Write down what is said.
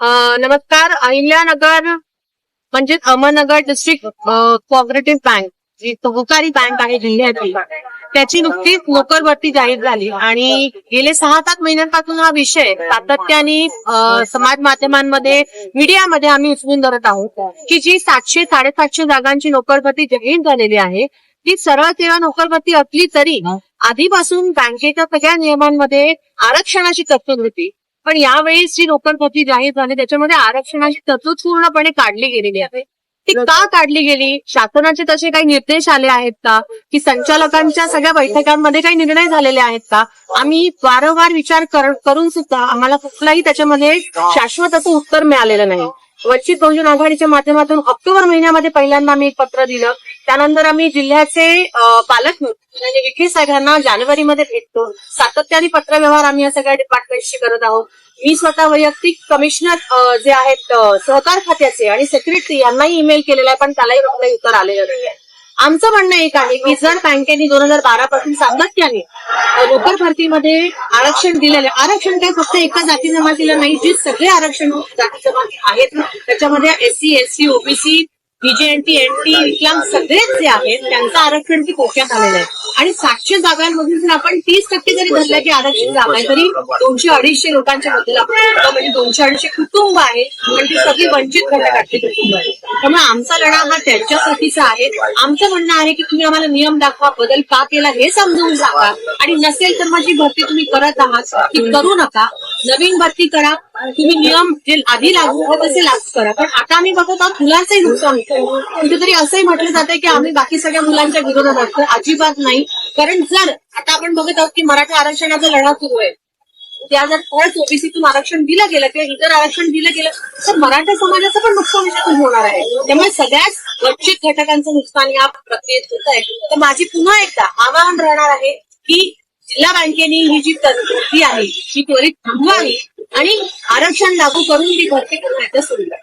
नमस्कार अहिल्यानगर म्हणजे Ahmednagar district cooperative bank जी सहकारी बँक आहे जिल्ह्याची त्याची नुकतीच नोकर भरती जाहीर झाली. आणि गेले सहा सात महिन्यांपासून हा विषय सातत्याने समाज माध्यमांमध्ये मीडियामध्ये आम्ही उचलून धरत आहोत की जी सातशे साडेसातशे जागांची नोकर भरती जाहीर झालेली आहे ती सरळ सेवा नोकर भरती असली तरी आधीपासून बँकेच्या सगळ्या नियमांमध्ये आरक्षणाची तरतूद होती. पण यावेळी जी नोकर जाहीर झाली. त्याच्यामध्ये आरक्षणाची तरतूद पूर्णपणे काढली गेलेली आहे. ती का काढली गेली? शासनाचे तसे काही निर्देश आले आहेत का? की संचालकांच्या सगळ्या बैठकांमध्ये काही निर्णय झालेले आहेत का? आम्ही वारंवार विचार करून सुद्धा आम्हाला कुठलाही त्याच्यामध्ये शाश्वत असं उत्तर मिळालेलं नाही. वंचित बहुजन आघाडीच्या माध्यमातून ऑक्टोबर महिन्यामध्ये पहिल्यांदा आम्ही एक पत्र दिलं. त्यानंतर आम्ही जिल्ह्याचे पालकमंत्री म्हणजे विखे साहेबांना जानेवारीमध्ये भेटतो. सातत्याने पत्रव्यवहार आम्ही या सगळ्या डिपार्टमेंटशी करत आहोत. मी स्वतः वैयक्तिक कमिशनर जे आहेत सहकार खात्याचे आणि सेक्रेटरी यांनाही ईमेल केलेला आहे पण त्यालाही कुठलंही उत्तर आलेलं नाही आमचं म्हणणं एक आहे की जर बँकेने दोन हजार बारा पासून सातत्याने नोकर भरतीमध्ये आरक्षण दिलेलं आरक्षण काय फक्त एका जाती जमातीला नाही जे सगळे आरक्षण जाती जमाती आहेत त्याच्यामध्ये SC SC OBC BJNT NT विकलांग सगळेच जे आहेत त्यांचं आरक्षण ती कोक्यात आलेलं आहे. आणि सातशे जागांमधून जर आपण तीस टक्के जरी धरलं की आरक्षण जागा आहे तरी दोनशे अडीचशे लोकांच्या बद्दल आपण. म्हणजे दोनशे अडीचशे कुटुंब आहे पण ती सगळी वंचित घटकातली कुटुंब आहे त्यामुळे आमचा लढा हा त्यांच्यासाठीचा आहे. आमचं म्हणणं आहे की तुम्ही आम्हाला नियम दाखवा बदल का केला हे समजून सांगा. आणि नसेल तर माझी भरती तुम्ही करत आहात. ती करू नका. नवीन भरती करा. तुम्ही नियम जे आधी लागू होत तसे लागू करा. पण आता आम्ही बघत आहोत मुलांचंही नुकसान कुठेतरी असंही म्हटलं जातं की आम्ही बाकी सगळ्या मुलांच्या विरोधात असतो अजिबात नाही. कारण जर आता आपण बघत आहोत की मराठा आरक्षणाचा लढा सुरू आहे. त्या जर खरंच ओबीसीतून आरक्षण दिलं गेलं किंवा इतर आरक्षण दिलं गेलं तर मराठा समाजाचं पण नुकसान याच्यातून होणार आहे. त्यामुळे सगळ्याच वंचित घटकांचं नुकसान या प्रक्रियेत होत आहे तर माझी पुन्हा एकदा आवाहन राहणार आहे की जिल्हा बँकेने ही जी भरती आहे ही त्वरित थांबवावी आणि आरक्षण लागू करून ती भरती करण्याच्या सुविधा